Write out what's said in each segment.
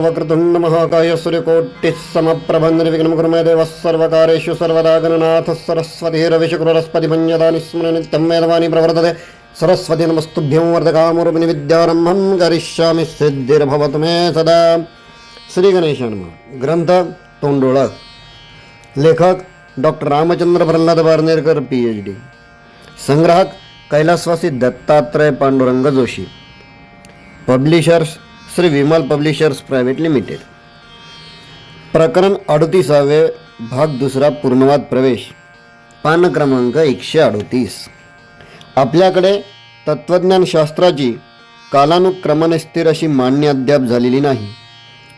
वक्रतुण्ड महाकाय सूर्यकोटिः देवः सर्वकारेषु सर्वदा गणनाथः सरस्वतीरविशकुरस्पतिमन्यदा निस्मृनित्यं वेदवाणी प्रवर्तते। सरस्वती नमस्तुभ्यं वर्धकामुरुपिणि विद्यारम्भं करिष्यामि सिद्धिर्भवतु मे सदा श्री ग्रन्थ ग्रंथ तोंडोळा लेखक doctor Ramchandra Pralhad Barnerkar P H D संग्राहक कैलासवासी Dattatray Pandurang Joshi publishers Shri Vimal publishers private limited. प्रकरण अडतीसावे भाग दुसरा पूर्णवाद प्रवेश. पान क्रमांक एकशे अडतीस. आपल्याकडे तत्त्वज्ञानशास्त्राची कालानुक्रमाने स्थिर अशी मांडणी अद्याप झालेली नाही.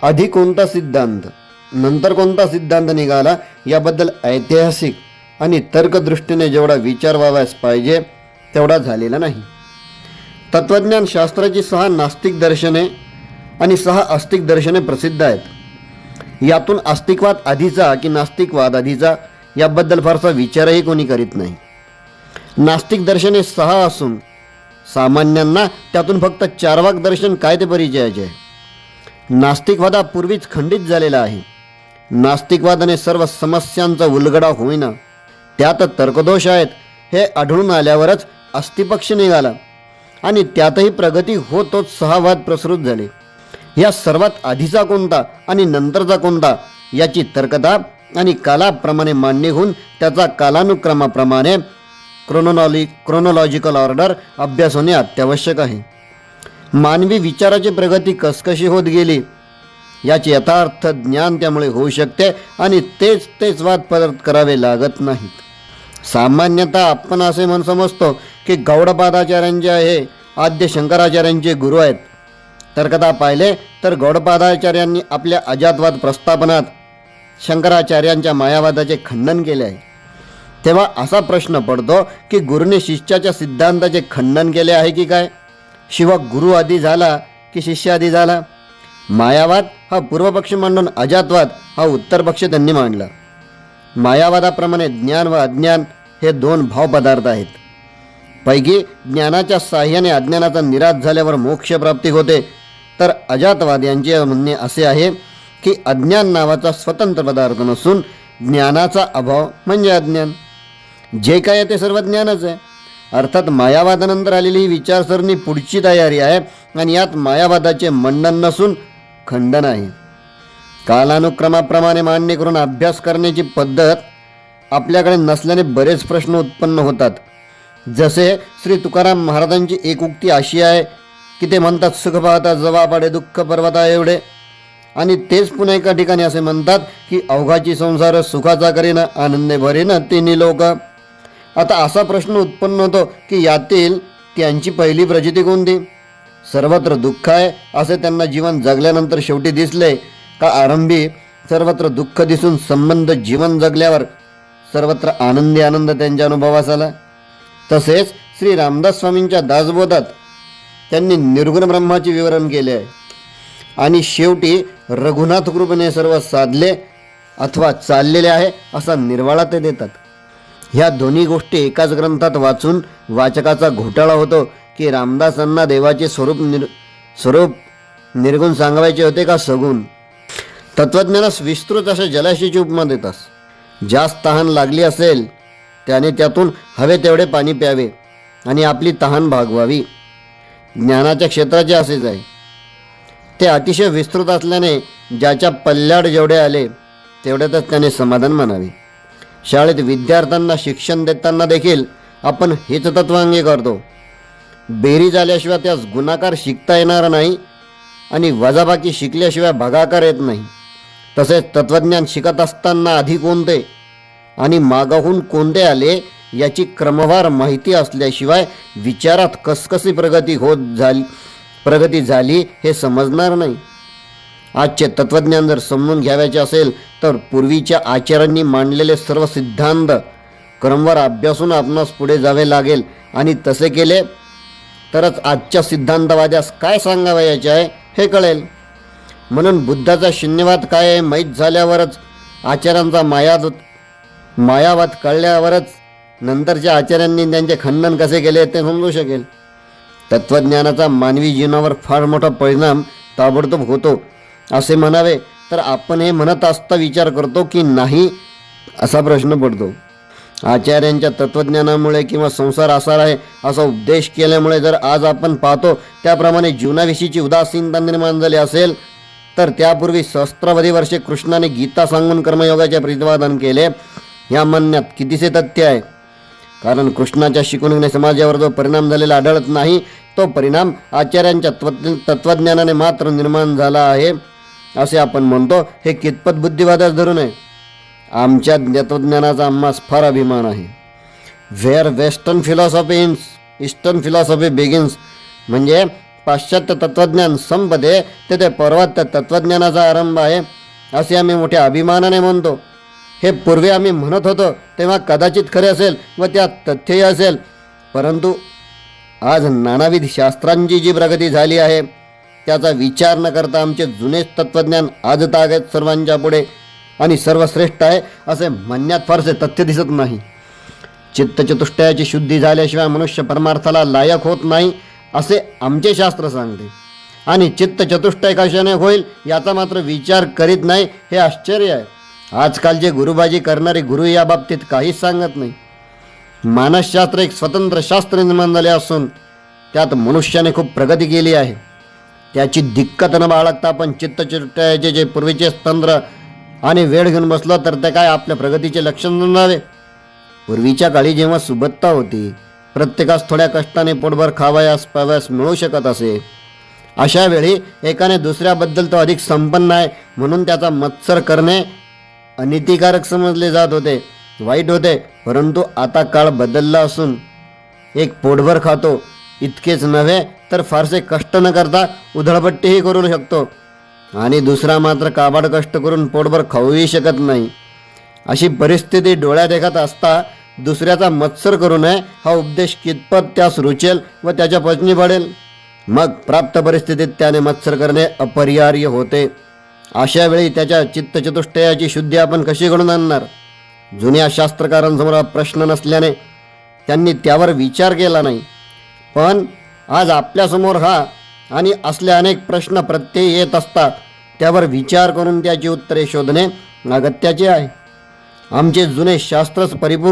आधी कोणता सिद्धांत नंतर कोणता सिद्धांत निघाला याबद्दल ऐतिहासिक आणि तर्कदृष्टीने जेवढा विचार व्हावायस पाहिजे तेवढा झालेला नाही. तत्त्वज्ञानशास्त्राची सहा नास्तिक दर्शने आणि सहा आस्तिक दर्शने प्रसिद्ध आहेत. यातून आस्तिकवाद आधीचा की नास्तिकवाद आधीचा याबद्दल फारसा विचारही कोणी करीत नाही. नास्तिक दर्शने सहा असून सामान्यांना त्यातून फक्त चारवाक दर्शन काय ते परिचयाचे? आहे नास्तिकवाद हा पूर्वीच खंडित झालेला आहे. नास्तिकवादाने सर्व समस्यांचा उलगडा होईना. त्यात तर्कदोष आहेत. हे आढळून आल्यावरच अस्थिपक्ष निघाला. आणि त्यातही प्रगती होतोच सहा वाद प्रसृत झाले. या सर्वात आधीचा कोणता आणि नंतरचा कोणता याची तर्कता आणि कालाप्रमाणे मांडणी होऊन त्याचा कालानुक्रमाप्रमाणे क्रोनोलॉजी क्रोनोलॉजिकल ऑर्डर अभ्यास होणे अत्यावश्यक आहे. मानवी विचाराची प्रगती कसकशी होत गेली? याचे यथार्थ ज्ञान त्यामुळे होऊ शकते आणि तेच तेच वाद परत करावे लागत नाहीत. सामान्यतः आपण असे म्हण समजतो की गौडपादाचार्यांचे हे आद्य शंकराचार्यांचे गुरु आहेत. तर कदा पाहिले तर गौडपादाचार्यांनी आपल्या अजातवाद प्रस्थापनात शंकराचार्यांच्या मायावादाचे खंडन केले आहे. तेव्हा असा प्रश्न पडतो की गुरुने शिष्याच्या सिद्धांताचे खंडन केले आहे की काय? शिवा गुरु आधी झाला की शिष्य आधी झाला? मायावाद हा पूर्वपक्ष मांडून अजातवाद हा उत्तरपक्ष त्यांनी मांडला. मायावादाप्रमाणे ज्ञान व अज्ञान हे दोन भावपदार्थ आहेत. पैकी ज्ञानाच्या साह्याने अज्ञानाचा निराश झाल्यावर मोक्षप्राप्ती होते तर अजातवाद यांचे म्हणणे असे आहे की अज्ञान नावाचा स्वतंत्र पदार्थ नसून ज्ञानाचा अभाव म्हणजे अज्ञान. जे काय आहे ते सर्व ज्ञानच आहे. अर्थात मायावादानंतर आलेली ही विचारसरणी पुढची तयारी आहे आणि यात मायावादाचे मंडन नसून खंडन आहे. कालानुक्रमाप्रमाणे मान्य करून अभ्यास करण्याची पद्धत आपल्याकडे नसल्याने बरेच प्रश्न उत्पन्न होतात. जसे श्री तुकाराम महाराजांची एक उक्ती अशी आहे की ते म्हणतात सुख पाहता जवा पाडे दुःख पर्वता एवढे. आणि तेच पुन्हा एका ठिकाणी असे म्हणतात की अवघाची संसार सुखाचा करीन आनंदे भरेन तिन्ही लोक. आता असा प्रश्न उत्पन्न होतो की यातील त्यांची पहिली प्रचिती कोणती? सर्वत्र दुःख आहे असे त्यांना जीवन जगल्यानंतर शेवटी दिसले का आरंभी सर्वत्र दुःख दिसून संबंध जीवन जगल्यावर सर्वत्र आनंदी आनंद त्यांच्या अनुभवास आला? तसेच श्री रामदास स्वामींच्या दासबोधात त्यांनी निर्गुण ब्रह्माचे विवरण केले. आहे आणि शेवटी रघुनाथ कृपेने सर्व साधले अथवा चाललेले आहे असा निर्वाळा ते देतात. ह्या दोन्ही गोष्टी एकाच ग्रंथात वाचून वाचकाचा घोटाळा होतो की रामदासांना देवाचे स्वरूप निर स्वरूप निर्गुण सांगायचे होते का सगुण? तत्त्वज्ञानास विस्तृत अशा जलाशयाची उपमा देतास. जास्त तहान लागली असेल त्याने त्यातून हवे तेवढे पाणी प्यावे आणि आपली तहान भागवावी. ज्ञानाच्या क्षेत्राचे असेच आहे. ते अतिशय विस्तृत असल्याने ज्याच्या पल्ल्याड जेवढे आले तेवढ्यातच त्याने समाधान मानावे. शाळेत विद्यार्थ्यांना शिक्षण देताना देखील आपण हेच तत्व अंगीकारतो बेरीज आल्याशिवाय त्यास गुणाकार शिकता येणार नाही आणि वजाबाकी शिकल्याशिवाय भागाकार येत नाही. तसेच तत्त्वज्ञान शिकत असताना आधी कोणते आणि मागाहून कोणते आले याची क्रमवार माहिती असल्याशिवाय विचारात कसकशी प्रगती होत झाली प्रगती झाली हे समजणार नाही. आजचे तत्त्वज्ञान जर समजून घ्यावयाचे असेल तर पूर्वीच्या आचार्यांनी मांडलेले सर्व सिद्धांत क्रमवार अभ्यासून आपणास पुढे जावे लागेल. आणि तसे केले तरच आजच्या सिद्धांतवाद्यास काय सांगावयाचे आहे हे कळेल. म्हणून बुद्धाचा शून्यवाद काय आहे माहीत झाल्यावरच आचार्यांचा मायाद मायावाद कळल्यावरच नंतरच्या आचार्यांनी त्यांचे खंडन कसे केले ते समजू शकेल. तत्त्वज्ञानाचा मानवी जीवनावर फार मोठा परिणाम ताबडतोब होतो. असे म्हणावे तर आपण हे म्हणत असता विचार करतो की नाही असा प्रश्न पडतो. आचार्यांच्या तत्वज्ञानामुळे किंवा संसार असा आहे असा उपदेश केल्यामुळे जर आज आपण पाहतो त्याप्रमाणे जीवनाविषयीची उदासीनता निर्माण झाली असेल तर त्यापूर्वी सहस्त्रावधी वर्षे कृष्णाने गीता सांगून कर्मयोगाचे प्रतिपादन केले. या म्हणण्यात कितीसे तथ्य आहे? कारण कृष्णाच्या शिकवणीने समाजावर जो परिणाम झालेला आढळत नाही तो परिणाम आचार्यांच्या तत्वज्ञानाने मात्र निर्माण झाला आहे असे आपण म्हणतो. हे कितपत बुद्धिवादास धरून आहे? आमच्या तत्वज्ञानाचा आम्हास फार अभिमान आहे. Where western philosophy ends eastern philosophy begins म्हणजे पाश्चात्य तत्वज्ञान संपदे तेथे पर्वत तत्वज्ञानाचा आरंभ आहे असे आम्ही मोठ्या अभिमानाने म्हणतो. हे पूर्वी आम्ही म्हणत होतो तेव्हा कदाचित खरे असेल व त्यात तथ्यही असेल. परंतु आज नानाविध शास्त्रांची जी प्रगती झाली आहे त्याचा विचार न करता आमचे जुनेच तत्त्वज्ञान आज आहेत सर्वांच्या पुढे. आणि सर्वश्रेष्ठ आहे असे म्हणण्यात फारसे तथ्य दिसत नाही. चित्तचतुष्टयाची शुद्धी झाल्याशिवाय मनुष्य परमार्थाला लायक होत नाही असे आमचे शास्त्र सांगते. आणि चित्त चतुष्टय कशाने होईल याचा मात्र विचार करीत नाही हे आश्चर्य आहे. आजकाल जे गुरुबाजी करणारे गुरु या बाबतीत काहीच सांगत नाही. मानसशास्त्र एक स्वतंत्र शास्त्र निर्माण झाले असून त्यात मनुष्याने खूप प्रगती केली आहे. त्याची दिक्कत न बाळगता आपण चित्तचिट्टाचे जे पूर्वीचे तंत्र आणि वेळ घेऊन बसलो तर ते काय आपल्या प्रगतीचे लक्षण नव्हे पूर्वीच्या काळी जेव्हा सुबत्ता होती प्रत्येकास थोड्या कष्टाने पोटभर खावयास पावयास मिळू शकत असे. अशा वेळी एकाने दुसऱ्याबद्दल तो अधिक संपन्न आहे म्हणून त्याचा मत्सर करणे अनितिकारक समजले जात होते वाईट होते परंतु आता काळ बदलला असून एक पोटभर खातो इतकेच नव्हे तर फारसे कष्ट न करता उधळपट्टीही करू शकतो. आणि दुसरा मात्र काबाड कष्ट करून पोटभर खाऊही शकत नाही. अशी परिस्थिती डोळ्या देखत असता दुसऱ्याचा मत्सर करू नये हा उपदेश कितपत त्यास रुचेल व त्याच्या पचनी पडेल? मग प्राप्त परिस्थितीत त्याने मत्सर करणे अपरिहार्य होते. अशा वेळी त्याच्या चित्तचतुष्टयाची शुद्धी आपण कशी घडून आणणार? जुन्या शास्त्रकारांसमोर हा प्रश्न नसल्याने त्यांनी त्यावर विचार केला नाही. पण आज आपल्यासमोर हा आणि असले अनेक प्रश्न प्रत्यय येत असतात त्यावर विचार करून त्याची उत्तरे शोधणे अगत्याचे आहे. आमचे जुने शास्त्रच परिपूर्ण